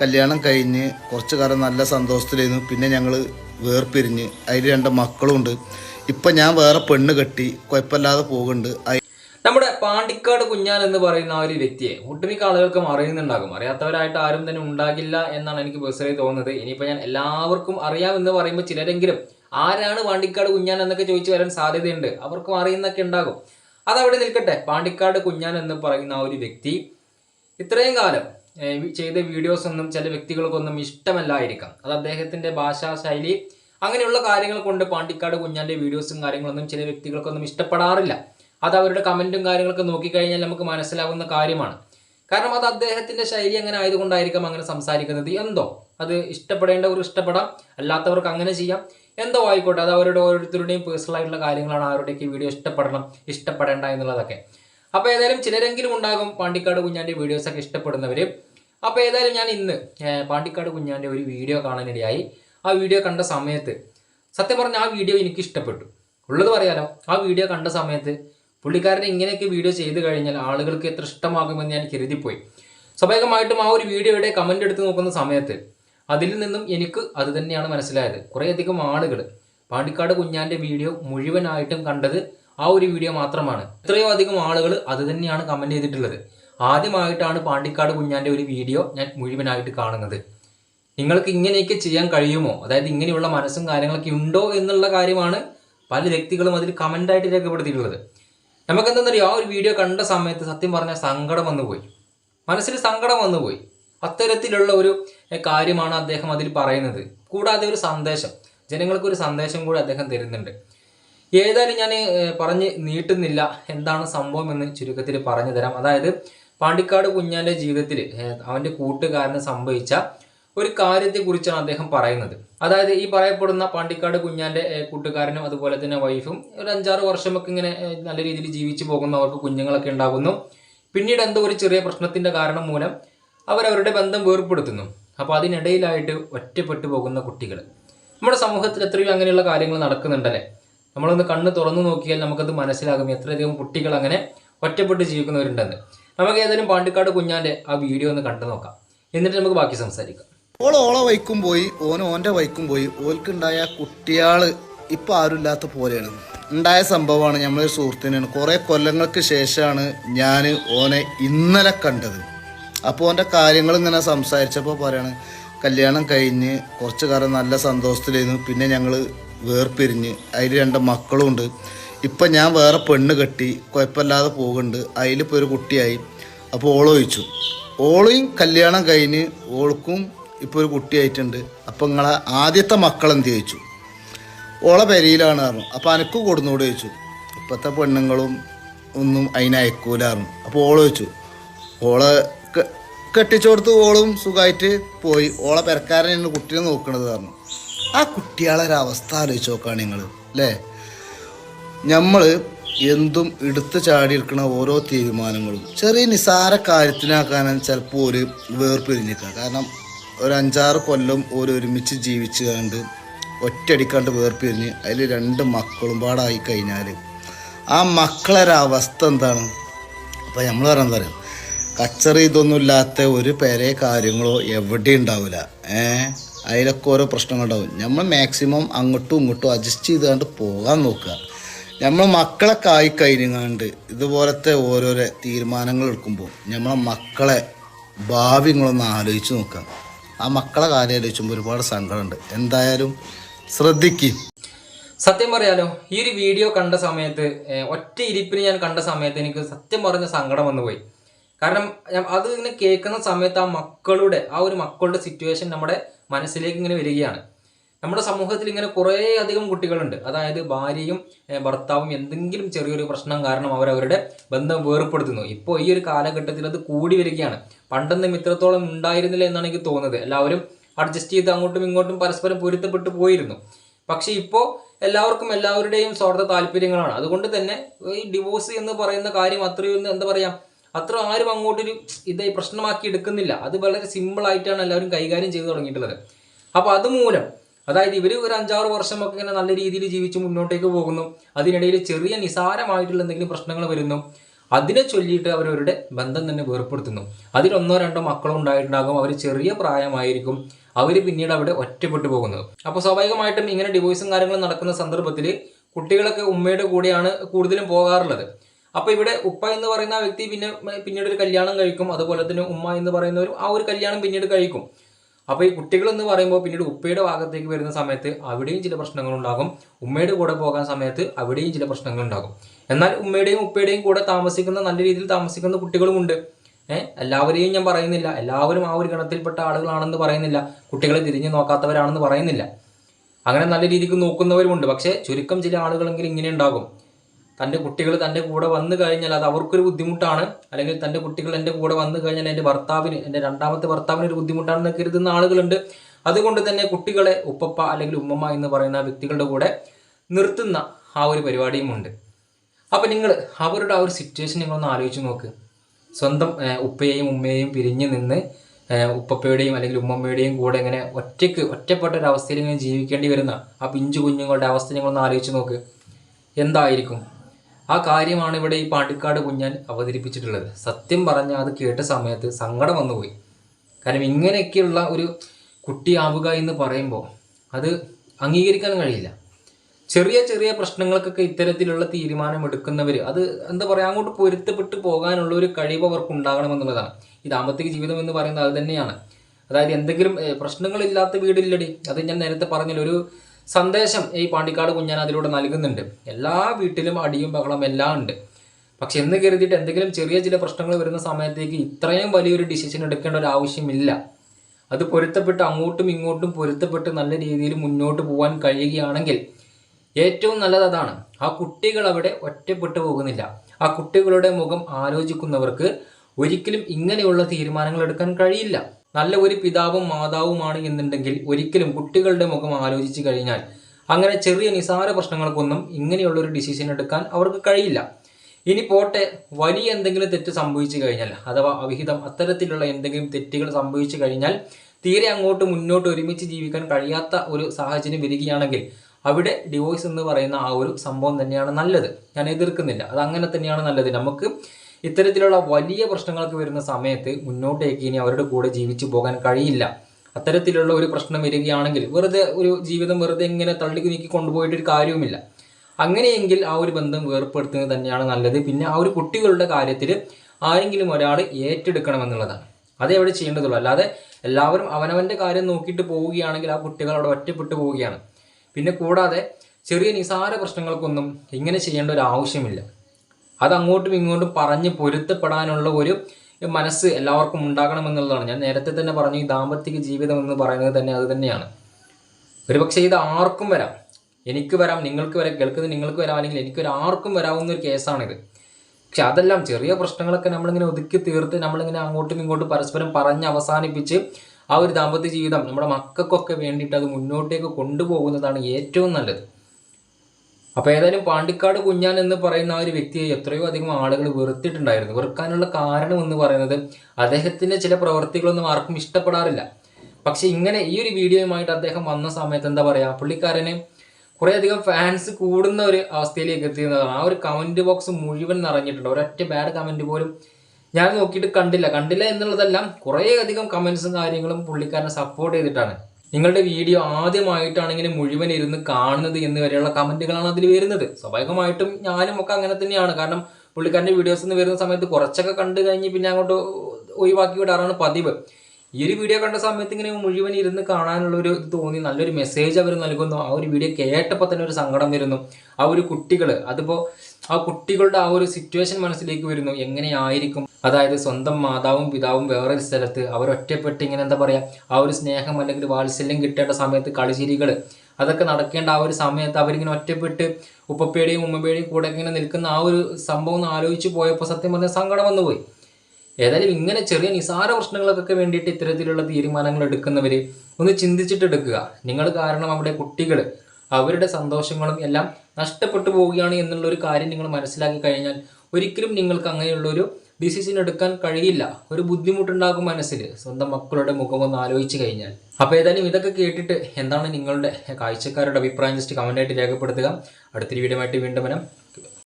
കല്യാണം കഴിഞ്ഞ് കുറച്ച് കാലം നല്ല സന്തോഷത്തിലായിരുന്നു. പിന്നെ ഞങ്ങൾ വേർപിരിഞ്ഞ്. അതിൽ രണ്ട് മക്കളുണ്ട്. ഇപ്പം ഞാൻ വേറെ പെണ്ണ് കെട്ടി കുഴപ്പമില്ലാതെ പോകുന്നുണ്ട്. നമ്മുടെ പാണ്ടിക്കാട് കുഞ്ഞാൻ എന്ന് പറയുന്ന ആ ഒരു വ്യക്തിയെ ഒട്ടുമിക്ക ആളുകൾക്കും അറിയുന്നുണ്ടാകും. അറിയാത്തവരായിട്ട് ആരും തന്നെ ഉണ്ടാകില്ല എന്നാണ് എനിക്ക് പേഴ്സണലി തോന്നുന്നത്. ഇനിയിപ്പോൾ ഞാൻ എല്ലാവർക്കും അറിയാമെന്ന് പറയുമ്പോൾ ചിലരെങ്കിലും ആരാണ് പാണ്ടിക്കാട് കുഞ്ഞാൻ എന്നൊക്കെ ചോദിച്ചു വരാൻ സാധ്യതയുണ്ട്. അവർക്കും അറിയുന്നൊക്കെ ഉണ്ടാകും. അതവിടെ നിൽക്കട്ടെ. പാണ്ടിക്കാട് കുഞ്ഞാൻ എന്ന് പറയുന്ന ആ ഒരു വ്യക്തി ഇത്രയും കാലം ചെയ്ത വീഡിയോസ് ഒന്നും ചില വ്യക്തികൾക്കൊന്നും ഇഷ്ടമല്ലായിരിക്കാം. അത് അദ്ദേഹത്തിന്റെ ഭാഷാ ശൈലി അങ്ങനെയുള്ള കാര്യങ്ങൾ കൊണ്ട് പാണ്ടിക്കാട് കുഞ്ഞാന്റെ വീഡിയോസും കാര്യങ്ങളൊന്നും ചില വ്യക്തികൾക്കൊന്നും ഇഷ്ടപ്പെടാറില്ല. അത് അവരുടെ കമന്റും കാര്യങ്ങളൊക്കെ നോക്കിക്കഴിഞ്ഞാൽ നമുക്ക് മനസ്സിലാകുന്ന കാര്യമാണ്. കാരണം അത് അദ്ദേഹത്തിന്റെ ശൈലി അങ്ങനെ ആയതുകൊണ്ടായിരിക്കാം അങ്ങനെ സംസാരിക്കുന്നത്. എന്തോ? അത് ഇഷ്ടപ്പെടേണ്ടവർ ഇഷ്ടപ്പെടാം അല്ലാത്തവർക്ക് അങ്ങനെ ചെയ്യാം. എന്തോ ആയിക്കോട്ടെ അത് അവരുടെ ഓരോരുത്തരുടെയും പേഴ്സണൽ ആയിട്ടുള്ള കാര്യങ്ങളാണ്. ആരുടെയൊക്കെ വീഡിയോ ഇഷ്ടപ്പെടണം ഇഷ്ടപ്പെടേണ്ട എന്നുള്ളതൊക്കെ. അപ്പോൾ ഏതായാലും ചിലരെങ്കിലും ഉണ്ടാകും പാണ്ടിക്കാട് കുഞ്ഞാന്റെ വീഡിയോസ് ഒക്കെ ഇഷ്ടപ്പെടുന്നവർ അപ്പോൾ ഏതായാലും ഞാൻ ഇന്ന് പാണ്ടിക്കാട് കുഞ്ഞാന്റെ ഒരു വീഡിയോ കാണാനിടയായി ആ വീഡിയോ കണ്ട സമയത്ത് സത്യം പറഞ്ഞാൽ ആ വീഡിയോ എനിക്ക് ഇഷ്ടപ്പെട്ടു. ഉള്ളത് പറയാലോ ആ വീഡിയോ കണ്ട സമയത്ത് പുള്ളിക്കാരൻ ഇങ്ങനെയൊക്കെ വീഡിയോ ചെയ്തു കഴിഞ്ഞാൽ ആളുകൾക്ക് എത്ര ഇഷ്ടമാകുമെന്ന് ഞാൻ കരുതിപ്പോയി. സ്വാഭാവികമായിട്ടും ആ ഒരു വീഡിയോയുടെ കമന്റ് എടുത്ത് നോക്കുന്ന സമയത്ത് അതിൽ നിന്നും എനിക്ക് അത് തന്നെയാണ് മനസ്സിലായത്. കുറേയധികം ആളുകൾ പാണ്ടിക്കാട് കുഞ്ഞാന്റെ വീഡിയോ മുഴുവനായിട്ടും കണ്ടത് ആ ഒരു വീഡിയോ മാത്രമാണ്. എത്രയോ അധികം ആളുകൾ അത് തന്നെയാണ് കമന്റ് ചെയ്തിട്ടുള്ളത്. ആദ്യമായിട്ടാണ് പാണ്ടിക്കാട് കുഞ്ഞാന്റെ ഒരു വീഡിയോ ഞാൻ മുഴുവനായിട്ട് കാണുന്നത്. നിങ്ങൾക്ക് ഇങ്ങനെയൊക്കെ ചെയ്യാൻ കഴിയുമോ? അതായത് ഇങ്ങനെയുള്ള മനസ്സും കാര്യങ്ങളൊക്കെ ഉണ്ടോ എന്നുള്ള കാര്യമാണ് പല വ്യക്തികളും അതിൽ കമന്റായിട്ട് രേഖപ്പെടുത്തിയിട്ടുള്ളത്. നമുക്കെന്തെന്നറിയോ? ആ ഒരു വീഡിയോ കണ്ട സമയത്ത് സത്യം പറഞ്ഞാൽ സങ്കടം വന്നു പോയി മനസ്സിൽ സങ്കടം വന്നു പോയി അത്തരത്തിലുള്ള ഒരു കാര്യമാണ് അദ്ദേഹം അതിൽ പറയുന്നത്. കൂടാതെ ഒരു സന്ദേശം. ജനങ്ങൾക്ക് ഒരു സന്ദേശം കൂടി അദ്ദേഹം തരുന്നുണ്ട്. ഏതായാലും ഞാൻ പറഞ്ഞ് നീട്ടുന്നില്ല. എന്താണ് സംഭവം എന്ന് ചുരുക്കത്തിൽ പറഞ്ഞു തരാം. അതായത് പാണ്ടിക്കാട് കുഞ്ഞാന്റെ ജീവിതത്തിൽ അവന്റെ കൂട്ടുകാരന് സംഭവിച്ച ഒരു കാര്യത്തെക്കുറിച്ചാണ് അദ്ദേഹം പറയുന്നത്. അതായത് ഈ പറയപ്പെടുന്ന പാണ്ടിക്കാട് കുഞ്ഞാന്റെ കൂട്ടുകാരനും അതുപോലെ തന്നെ വൈഫും ഒരു അഞ്ചാറ് വർഷമൊക്കെ ഇങ്ങനെ നല്ല രീതിയിൽ ജീവിച്ചു പോകുന്നവർക്ക് കുഞ്ഞുങ്ങളൊക്കെ ഉണ്ടാകുന്നു. പിന്നീട് എന്തോ ഒരു ചെറിയ പ്രശ്നത്തിന്റെ കാരണം മൂലം അവരവരുടെ ബന്ധം വേർപ്പെടുത്തുന്നു. അപ്പോൾ അതിനിടയിലായിട്ട് ഒറ്റപ്പെട്ടു പോകുന്ന കുട്ടികൾ നമ്മുടെ സമൂഹത്തിൽ എത്രയോ അങ്ങനെയുള്ള കാര്യങ്ങൾ നടക്കുന്നുണ്ടല്ലേ? നമ്മളൊന്ന് കണ്ണ് തുറന്നു നോക്കിയാൽ നമുക്കത് മനസ്സിലാകും എത്രയധികം കുട്ടികൾ അങ്ങനെ ഒറ്റപ്പെട്ട് ജീവിക്കുന്നവരുണ്ടെന്ന്. നമുക്ക് ഏതായാലും പാണ്ടിക്കാട് കുഞ്ഞാന്റെ ആ വീഡിയോ ഒന്ന് കണ്ടു നോക്കാം. എന്നിട്ട് നമുക്ക് ബാക്കി സംസാരിക്കാം. ഓൾ ഓളെ വൈക്കും പോയി ഓൻ ഓന്റെ വൈക്കും പോയി. ഓൽക്കുണ്ടായ കുട്ടിയാൾ ഇപ്പം ആരുമില്ലാത്ത പോലെയാണ്. ഉണ്ടായ സംഭവമാണ് നമ്മളൊരു സുഹൃത്തിനാണ്. കുറേ കൊല്ലങ്ങൾക്ക് ശേഷമാണ് ഞാൻ ഓനെ ഇന്നലെ കണ്ടത്. അപ്പോൾ ഓന്റെ കാര്യങ്ങൾ ഇങ്ങനെ സംസാരിച്ചപ്പോൾ പറയാണ് കല്യാണം കഴിഞ്ഞ് കുറച്ച് കാലം നല്ല സന്തോഷത്തിലായിരുന്നു. പിന്നെ ഞങ്ങൾ വേർപിരിഞ്ഞ്. അതിൽ രണ്ട് മക്കളുമുണ്ട് ഇപ്പം ഞാൻ വേറെ പെണ്ണ് കെട്ടി കുഴപ്പമില്ലാതെ പോകുന്നുണ്ട് അതിലിപ്പോൾ ഒരു കുട്ടിയായി. അപ്പോൾ ഓൾ ചോദിച്ചു. ഓളയും കല്യാണം കഴിഞ്ഞ് ഓൾക്കും ഇപ്പോൾ ഒരു കുട്ടിയായിട്ടുണ്ട്. അപ്പം നിങ്ങളെ ആദ്യത്തെ മക്കളെന്ത് ചോദിച്ചു? ഓളെ പെരയിലാണ് പറഞ്ഞു. അപ്പോൾ അനക്ക് കൊടുന്നോട് ചോദിച്ചു. ഇപ്പോഴത്തെ പെണ്ണുങ്ങളും ഒന്നും അതിനയക്കൂലായിരുന്നു അപ്പോൾ ഓൾ ചോദിച്ചു. ഓളെ കെ- കെട്ടിച്ചു കൊടുത്ത് ഓളും സുഖമായിട്ട് പോയി. ഓളെ പെരക്കാരനാണ് കുട്ടീനെ നോക്കണത് പറഞ്ഞു. ആ കുട്ടികളെ അവസ്ഥ ആലോചിച്ച് നോക്കുകയാണ് നിങ്ങൾ അല്ലേ? നമ്മൾ എന്തും എടുത്തു ചാടിയെടുക്കുന്ന ഓരോ തീരുമാനങ്ങളും ചെറിയ നിസാര കാര്യത്തിനാക്കാനാണ് ചിലപ്പോൾ ഒരു വേർപിരിഞ്ഞിക്കുക കാരണം ഒരു അഞ്ചാറ് കൊല്ലം ഒരു ഒരുമിച്ച് ജീവിച്ച് കണ്ട് ഒറ്റയടിക്കാണ്ട് വേർപിരിഞ്ഞ് അതിൽ രണ്ട് മക്കളും പാടായി കഴിഞ്ഞാൽ ആ മക്കളൊരവസ്ഥ എന്താണ്? അപ്പോൾ നമ്മൾ പറയാൻ എന്താ പറയുക കച്ചറി ഇതൊന്നും ഇല്ലാത്ത ഒരു പേരെ കാര്യങ്ങളോ എവിടെ ഉണ്ടാവില്ല ഏ? അതിലൊക്കെ ഓരോ പ്രശ്നങ്ങളുണ്ടാവും. നമ്മൾ മാക്സിമം അങ്ങോട്ടും ഇങ്ങോട്ടും അഡ്ജസ്റ്റ് ചെയ്തുകൊണ്ട് പോകാൻ നോക്കുക. നമ്മൾ മക്കളെ കായി കഴിഞ്ഞാണ്ട് ഇതുപോലത്തെ ഓരോരോ തീരുമാനങ്ങൾ എടുക്കുമ്പോൾ നമ്മളെ മക്കളെ ഭാവി നിങ്ങളൊന്ന് ആലോചിച്ച് നോക്കുക. ആ മക്കളെ കാര്യം ആലോചിക്കുമ്പോൾ ഒരുപാട് സങ്കടമുണ്ട്. എന്തായാലും ശ്രദ്ധിക്കും. സത്യം പറയാലോ ഈ ഒരു വീഡിയോ കണ്ട സമയത്ത് ഒറ്റ ഇരിപ്പിന് ഞാൻ കണ്ട സമയത്ത് എനിക്ക് സത്യം പറഞ്ഞ സങ്കടം വന്നു പോയി. കാരണം അത് ഇങ്ങനെ കേൾക്കുന്ന സമയത്ത് ആ മക്കളുടെ ആ ഒരു മക്കളുടെ സിറ്റുവേഷൻ നമ്മുടെ മനസ്സിലേക്ക് ഇങ്ങനെ വരികയാണ്. നമ്മുടെ സമൂഹത്തിൽ ഇങ്ങനെ കുറേ അധികം കുട്ടികളുണ്ട്. അതായത് ഭാര്യയും ഭർത്താവും എന്തെങ്കിലും ചെറിയൊരു പ്രശ്നം കാരണം അവരവരുടെ ബന്ധം വേർപ്പെടുത്തുന്നു. ഇപ്പോൾ ഈ ഒരു കാലഘട്ടത്തിൽ അത് കൂടി വരികയാണ്. പണ്ടൊന്നും ഇത്രത്തോളം ഉണ്ടായിരുന്നില്ല എന്നാണ് എനിക്ക് തോന്നുന്നത്. എല്ലാവരും അഡ്ജസ്റ്റ് ചെയ്ത് അങ്ങോട്ടും ഇങ്ങോട്ടും പരസ്പരം പൊരുത്തപ്പെട്ടു പോയിരുന്നു. പക്ഷേ ഇപ്പോൾ എല്ലാവർക്കും എല്ലാവരുടെയും സ്വാർത്ഥ താല്പര്യങ്ങളാണ്. അതുകൊണ്ട് തന്നെ ഈ ഡിവോഴ്സ് എന്ന് പറയുന്ന കാര്യം അത്രയും എന്താ പറയാ അത്ര ആരും അങ്ങോട്ടൊരു ഇതായി പ്രശ്നമാക്കി എടുക്കുന്നില്ല. അത് വളരെ സിമ്പിൾ ആയിട്ടാണ് എല്ലാവരും കൈകാര്യം ചെയ്തു തുടങ്ങിയിട്ടുള്ളത്. അപ്പോൾ അതുമൂലം അതായത് ഇവർ ഒരു അഞ്ചാറ് വർഷമൊക്കെ ഇങ്ങനെ നല്ല രീതിയിൽ ജീവിച്ച് മുന്നോട്ടേക്ക് പോകുന്നു. അതിനിടയിൽ ചെറിയ നിസാരമായിട്ടുള്ള എന്തെങ്കിലും പ്രശ്നങ്ങൾ വരുന്നു. അതിനെ ചൊല്ലിയിട്ട് അവരവരുടെ ബന്ധം തന്നെ വേർപ്പെടുത്തുന്നു. അതിലൊന്നോ രണ്ടോ മക്കളും ഉണ്ടായിട്ടുണ്ടാകും. അവർ ചെറിയ പ്രായമായിരിക്കും. അവർ പിന്നീട് അവിടെ ഒറ്റപ്പെട്ടു പോകുന്നത്. അപ്പോൾ സ്വാഭാവികമായിട്ടും ഇങ്ങനെ ഡിവോഴ്സും കാര്യങ്ങളും നടക്കുന്ന സന്ദർഭത്തിൽ കുട്ടികളൊക്കെ ഉമ്മയുടെ കൂടെയാണ് കൂടുതലും പോകാറുള്ളത്. അപ്പോൾ ഇവിടെ ഉപ്പ എന്ന് പറയുന്ന വ്യക്തി പിന്നെ പിന്നീട് ഒരു കല്യാണം കഴിക്കും. അതുപോലെ തന്നെ ഉമ്മ എന്ന് പറയുന്നവരും ആ ഒരു കല്യാണം പിന്നീട് കഴിക്കും. അപ്പോൾ ഈ കുട്ടികൾ എന്ന് പറയുമ്പോൾ പിന്നീട് ഉപ്പയുടെ ഭാഗത്തേക്ക് വരുന്ന സമയത്ത് അവിടെയും ചില പ്രശ്നങ്ങൾ ഉണ്ടാകും. ഉമ്മയുടെ കൂടെ പോകാൻ സമയത്ത് അവിടെയും ചില പ്രശ്നങ്ങൾ ഉണ്ടാകും. എന്നാൽ ഉമ്മയുടെയും ഉപ്പയുടെയും കൂടെ താമസിക്കുന്ന നല്ല രീതിയിൽ താമസിക്കുന്ന കുട്ടികളുമുണ്ട് ഏഹ് എല്ലാവരെയും ഞാൻ പറയുന്നില്ല. എല്ലാവരും ആ ഒരു ഗണത്തിൽപ്പെട്ട ആളുകളാണെന്ന് പറയുന്നില്ല. കുട്ടികളെ തിരിഞ്ഞു നോക്കാത്തവരാണെന്ന് പറയുന്നില്ല. അങ്ങനെ നല്ല രീതിക്ക് നോക്കുന്നവരുമുണ്ട്. പക്ഷേ ചുരുക്കം ചില ആളുകളെങ്കിലും ഇങ്ങനെ ഉണ്ടാകും. തന്റെ കുട്ടികൾ തന്റെ കൂടെ വന്നു കഴിഞ്ഞാൽ അത് അവർക്കൊരു ബുദ്ധിമുട്ടാണ്. അല്ലെങ്കിൽ തന്റെ കുട്ടികൾ എന്റെ കൂടെ വന്നു കഴിഞ്ഞാൽ എന്റെ ഭർത്താവിന് എന്റെ രണ്ടാമത്തെ ഭർത്താവിന് ഒരു ബുദ്ധിമുട്ടാണെന്ന് കരുതുന്ന ആളുകളുണ്ട്. അതുകൊണ്ട് തന്നെ കുട്ടികളെ ഉപ്പപ്പ അല്ലെങ്കിൽ ഉമ്മമ്മ എന്ന് പറയുന്ന വ്യക്തികളുടെ കൂടെ നിർത്തുന്ന ആ ഒരു പരിപാടിയുമുണ്ട് അപ്പം നിങ്ങൾ അവരുടെ ആ ഒരു സിറ്റുവേഷൻ നിങ്ങളൊന്ന് ആലോചിച്ച് നോക്ക്. സ്വന്തം ഉപ്പയെയും ഉമ്മയെയും പിരിഞ്ഞ് നിന്ന് ഉപ്പപ്പയുടെയും അല്ലെങ്കിൽ ഉമ്മമ്മയുടെയും കൂടെ ഇങ്ങനെ ഒറ്റയ്ക്ക് ഒറ്റപ്പെട്ട ഒരു അവസ്ഥയിൽ ഇങ്ങനെ ജീവിക്കേണ്ടി വരുന്ന ആ പിഞ്ചു കുഞ്ഞുങ്ങളുടെ അവസ്ഥ നിങ്ങളൊന്ന് ആലോചിച്ച് നോക്ക്. എന്തായിരിക്കും? ആ കാര്യമാണ് ഇവിടെ ഈ പാണ്ടിക്കാട് കുഞ്ഞാൻ അവതരിപ്പിച്ചിട്ടുള്ളത്. സത്യം പറഞ്ഞ അത് കേട്ട സമയത്ത് സങ്കടം വന്നുപോയി. കാരണം ഇങ്ങനെയൊക്കെയുള്ള ഒരു കുട്ടിയാവുക എന്ന് പറയുമ്പോൾ അത് അംഗീകരിക്കാൻ കഴിയില്ല. ചെറിയ ചെറിയ പ്രശ്നങ്ങൾക്കൊക്കെ ഇത്തരത്തിലുള്ള തീരുമാനം എടുക്കുന്നവർ അത് എന്താ പറയുക അങ്ങോട്ട് പൊരുത്തപ്പെട്ട് പോകാനുള്ള ഒരു കഴിവ് അവർക്ക് ഉണ്ടാകണമെന്നുള്ളതാണ് ഈ ദാമ്പത്തിക ജീവിതം എന്ന് പറയുന്നത് അത് തന്നെയാണ്. അതായത് എന്തെങ്കിലും പ്രശ്നങ്ങളില്ലാത്ത വീടില്ലടി. അത് ഞാൻ നേരത്തെ പറഞ്ഞല്ലോ ഒരു സന്ദേശം ഈ പാണ്ടിക്കാട് കുഞ്ഞാൻ അതിലൂടെ നൽകുന്നുണ്ട്. എല്ലാ വീട്ടിലും അടിയും ബഹളം എല്ലാം ഉണ്ട്. പക്ഷെ എന്ന് കരുതിയിട്ട് എന്തെങ്കിലും ചെറിയ ചില പ്രശ്നങ്ങൾ വരുന്ന സമയത്തേക്ക് ഇത്രയും വലിയൊരു ഡിസിഷൻ എടുക്കേണ്ട ഒരു ആവശ്യമില്ല. അത് പൊരുത്തപ്പെട്ട് അങ്ങോട്ടും ഇങ്ങോട്ടും പൊരുത്തപ്പെട്ട് നല്ല രീതിയിൽ മുന്നോട്ട് പോകാൻ കഴിയുകയാണെങ്കിൽ ഏറ്റവും നല്ലത് അതാണ്. ആ കുട്ടികൾ അവിടെ ഒറ്റപ്പെട്ടു പോകുന്നില്ല. ആ കുട്ടികളുടെ മുഖം ആലോചിക്കുന്നവർക്ക് ഒരിക്കലും ഇങ്ങനെയുള്ള തീരുമാനങ്ങൾ എടുക്കാൻ കഴിയില്ല. നല്ല ഒരു പിതാവും മാതാവുമാണ് എന്നുണ്ടെങ്കിൽ ഒരിക്കലും കുട്ടികളുടെ മുഖം ആലോചിച്ച് കഴിഞ്ഞാൽ അങ്ങനെ ചെറിയ നിസാര പ്രശ്നങ്ങൾക്കൊന്നും ഇങ്ങനെയുള്ള ഒരു ഡിസിഷൻ എടുക്കാൻ അവർക്ക് കഴിയില്ല. ഇനി പോട്ടെ വലിയ എന്തെങ്കിലും തെറ്റ് സംഭവിച്ചു കഴിഞ്ഞാൽ അഥവാ അവിഹിതം അത്തരത്തിലുള്ള എന്തെങ്കിലും തെറ്റുകൾ സംഭവിച്ചു കഴിഞ്ഞാൽ തീരെ അങ്ങോട്ട് മുന്നോട്ട് ഒരുമിച്ച് ജീവിക്കാൻ കഴിയാത്ത ഒരു സാഹചര്യം വരികയാണെങ്കിൽ അവിടെ ഡിവോഴ്സ് എന്ന് പറയുന്ന ആ ഒരു സംഭവം തന്നെയാണ് നല്ലത്. ഞാൻ എതിർക്കുന്നില്ല. അത് അങ്ങനെ തന്നെയാണ് നല്ലത്. നമുക്ക് ഇത്തരത്തിലുള്ള വലിയ പ്രശ്നങ്ങൾക്ക് വരുന്ന സമയത്ത് മുന്നോട്ടേക്ക് ഇനി അവരുടെ കൂടെ ജീവിച്ചു പോകാൻ കഴിയില്ല. അത്തരത്തിലുള്ള ഒരു പ്രശ്നം വരികയാണെങ്കിൽ വെറുതെ ഒരു ജീവിതം വെറുതെ ഇങ്ങനെ തള്ളി നീക്കി കൊണ്ടുപോയിട്ടൊരു കാര്യവുമില്ല. അങ്ങനെയെങ്കിൽ ആ ഒരു ബന്ധം വേർപ്പെടുത്തുന്നത് തന്നെയാണ് നല്ലത്. പിന്നെ ആ ഒരു കുട്ടികളുടെ കാര്യത്തിൽ ആരെങ്കിലും ഒരാൾ ഏറ്റെടുക്കണമെന്നുള്ളതാണ്. അതേ അവിടെ ചെയ്യേണ്ടതുള്ളൂ. അല്ലാതെ എല്ലാവരും അവനവന്റെ കാര്യം നോക്കിയിട്ട് പോവുകയാണെങ്കിൽ ആ കുട്ടികൾ അവിടെ ഒറ്റപ്പെട്ടു പോവുകയാണ്. പിന്നെ കൂടാതെ ചെറിയ നിസാര പ്രശ്നങ്ങൾക്കൊന്നും ഇങ്ങനെ ചെയ്യേണ്ട ഒരു ആവശ്യമില്ല. അത് അങ്ങോട്ടും ഇങ്ങോട്ടും പറഞ്ഞ് പൊരുത്തപ്പെടാനുള്ള ഒരു മനസ്സ് എല്ലാവർക്കും ഉണ്ടാകണം എന്നുള്ളതാണ്. ഞാൻ നേരത്തെ തന്നെ പറഞ്ഞു ഈ ദാമ്പത്തിക ജീവിതം എന്ന് പറയുന്നത് തന്നെ അത് തന്നെയാണ്. ഒരുപക്ഷെ ഇത് ആർക്കും വരാം. എനിക്ക് വരാം നിങ്ങൾക്ക് വരാം കേൾക്കുന്നത് നിങ്ങൾക്ക് വരാം അല്ലെങ്കിൽ എനിക്കൊരു ആർക്കും വരാവുന്ന ഒരു കേസാണിത്. പക്ഷെ അതെല്ലാം ചെറിയ പ്രശ്നങ്ങളൊക്കെ നമ്മളിങ്ങനെ ഒതുക്കി തീർത്ത് നമ്മളിങ്ങനെ അങ്ങോട്ടും ഇങ്ങോട്ടും പരസ്പരം പറഞ്ഞ് അവസാനിപ്പിച്ച് ആ ഒരു ദാമ്പത്യ ജീവിതം നമ്മുടെ മക്കൾക്കൊക്കെ വേണ്ടിയിട്ട് അത് മുന്നോട്ടേക്ക് കൊണ്ടുപോകുന്നതാണ് ഏറ്റവും നല്ലത്. അപ്പോൾ ഏതായാലും പാണ്ടിക്കാട് കുഞ്ഞാൻ എന്ന് പറയുന്ന ആ ഒരു വ്യക്തിയെ എത്രയോ അധികം ആളുകൾ വെറുത്തിട്ടുണ്ടായിരുന്നു. വെറുക്കാനുള്ള കാരണം എന്ന് പറയുന്നത് അദ്ദേഹത്തിന്റെ ചില പ്രവൃത്തികളൊന്നും ആർക്കും ഇഷ്ടപ്പെടാറില്ല. പക്ഷെ ഇങ്ങനെ ഈ ഒരു വീഡിയോയുമായിട്ട് അദ്ദേഹം വന്ന സമയത്ത് എന്താ പറയാ പുള്ളിക്കാരന് കുറേയധികം ഫാൻസ് കൂടുന്ന ഒരു അവസ്ഥയിലേക്ക് എത്തിയെന്നതാണ് ആ ഒരു കമന്റ് ബോക്സ് മുഴുവൻ നിറഞ്ഞിട്ടുണ്ട്. ഒരൊറ്റ ബാഡ് കമന്റ് പോലും ഞാൻ നോക്കിയിട്ട് കണ്ടില്ല. കണ്ടില്ല എന്നുള്ളതെല്ലാം കുറേ അധികം കമന്റ്സും കാര്യങ്ങളും പുള്ളിക്കാരനെ സപ്പോർട്ട് ചെയ്തിട്ടാണ്. നിങ്ങളുടെ വീഡിയോ ആദ്യമായിട്ടാണെങ്കിൽ മുഴുവൻ ഇരുന്ന് കാണുന്നത് എന്ന് വരെയുള്ള കമന്റുകളാണ് അതിൽ വരുന്നത്. സ്വാഭാവികമായിട്ടും ഞാനും ഒക്കെ അങ്ങനെ തന്നെയാണ്. കാരണം പുള്ളിക്കാരന്റെ വീഡിയോസ് എന്ന് വരുന്ന സമയത്ത് കുറച്ചൊക്കെ കണ്ടു കഴിഞ്ഞ് പിന്നെ അങ്ങോട്ട് ഒഴിവാക്കി വിടാറാണ് പതിവ്. ഈ ഒരു വീഡിയോ കണ്ട സമയത്ത് ഇങ്ങനെ മുഴുവൻ ഇരുന്ന് കാണാനുള്ള ഒരു തോന്നി നല്ലൊരു മെസ്സേജ് അവർ നൽകുന്നു. ആ ഒരു വീഡിയോ കേട്ടപ്പോൾ തന്നെ ഒരു സങ്കടം വരുന്നു. ആ ഒരു കുട്ടികൾ അതിപ്പോൾ ആ കുട്ടികളുടെ ആ ഒരു സിറ്റുവേഷൻ മനസ്സിലേക്ക് വരുന്നു. എങ്ങനെയായിരിക്കും? അതായത് സ്വന്തം മാതാവും പിതാവും വേറൊരു സ്ഥലത്ത് അവർ ഒറ്റപ്പെട്ട് ഇങ്ങനെ എന്താ പറയുക ആ ഒരു സ്നേഹം അല്ലെങ്കിൽ വാത്സല്യം കിട്ടേണ്ട സമയത്ത് കളിചിരികൾ അതൊക്കെ നടക്കേണ്ട ആ ഒരു സമയത്ത് അവരിങ്ങനെ ഒറ്റപ്പെട്ട് ഉപ്പപ്പേടിയും ഉമ്മപ്പേടിയും കൂടെ ഇങ്ങനെ നിൽക്കുന്ന ആ ഒരു സംഭവം ആലോചിച്ച് പോയപ്പോൾ സത്യം പറഞ്ഞാൽ സങ്കടം വന്നുപോയി. ഏതായാലും ഇങ്ങനെ ചെറിയ നിസാര പ്രശ്നങ്ങൾക്കൊക്കെ വേണ്ടിയിട്ട് ഇത്തരത്തിലുള്ള തീരുമാനങ്ങൾ എടുക്കുന്നവർ ഒന്ന് ചിന്തിച്ചിട്ട് എടുക്കുക. നിങ്ങൾ കാരണം അവിടെ കുട്ടികൾ അവരുടെ സന്തോഷങ്ങളും എല്ലാം നഷ്ടപ്പെട്ടു പോവുകയാണ് എന്നുള്ള ഒരു കാര്യം നിങ്ങൾ മനസ്സിലാക്കി കഴിഞ്ഞാൽ ഒരിക്കലും നിങ്ങൾക്ക് അങ്ങനെയുള്ളൊരു ഡിസിഷൻ എടുക്കാൻ കഴിയില്ല. ഒരു ബുദ്ധിമുട്ടുണ്ടാകും മനസ്സിൽ സ്വന്തം മക്കളുടെ മുഖം ഒന്ന് ആലോചിച്ച് കഴിഞ്ഞാൽ. അപ്പോൾ ഏതായാലും ഇതൊക്കെ കേട്ടിട്ട് എന്താണ് നിങ്ങളുടെ കാഴ്ചക്കാരുടെ അഭിപ്രായം? ജസ്റ്റ് കമന്റായിട്ട് രേഖപ്പെടുത്തുക. അടുത്തൊരു വീഡിയോ ആയിട്ട് വീണ്ടും വരാം.